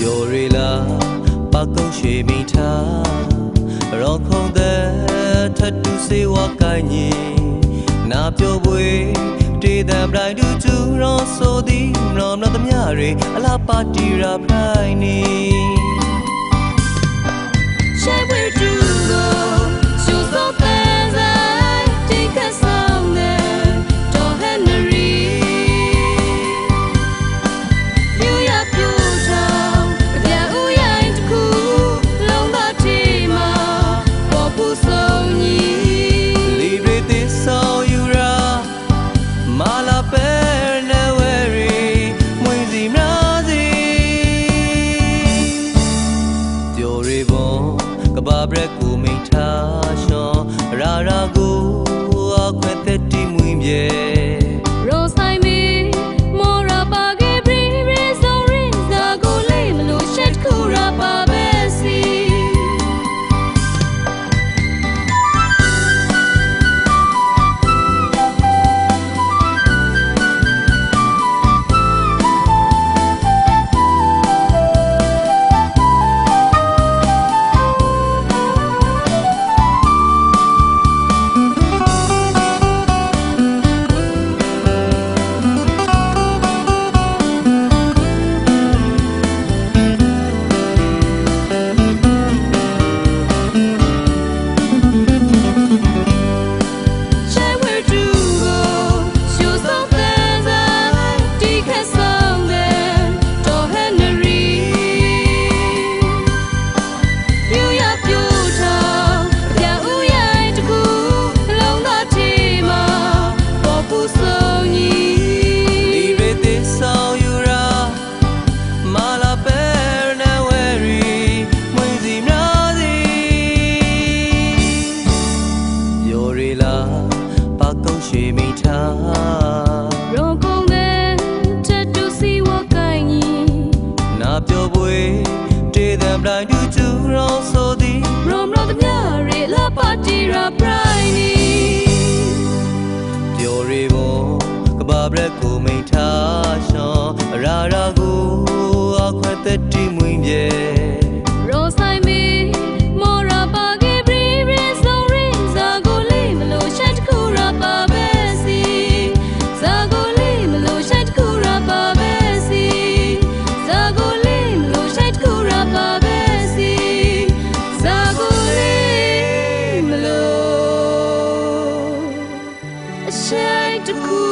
ပျော်ရလာပကုတ်ရှိမိထားရောခုံတဲ့ထတ်တူစေဝကိုင်းကြီးနာပျော်ပွေတေတံပရိုင်တူကျူရောဆိုသည်မရောမသမျှတွေအလားပါတီရာပရိုင်နီ ဘာဘရက်ကိုမိန်ထားရှောရာရာကိုအခွင့်သက်တီမွေမြဲ ရှိမိထားရောကုန်းတဲ့ချက်တူစီဝကိုင်းကြီးနာပြောပွေတေးတဲ့ပရိုင်တူကျူရောဆိုသည်ရောမလို့တမြရီလာပါတီရာပရိုင်နီပြောရီဘုံကဘာဘရက်ကိုမိန်ထားရှောရာရာကိုအခွင့်သက်တီမွေမြဲရော လေးမလို့ရှက်တကူ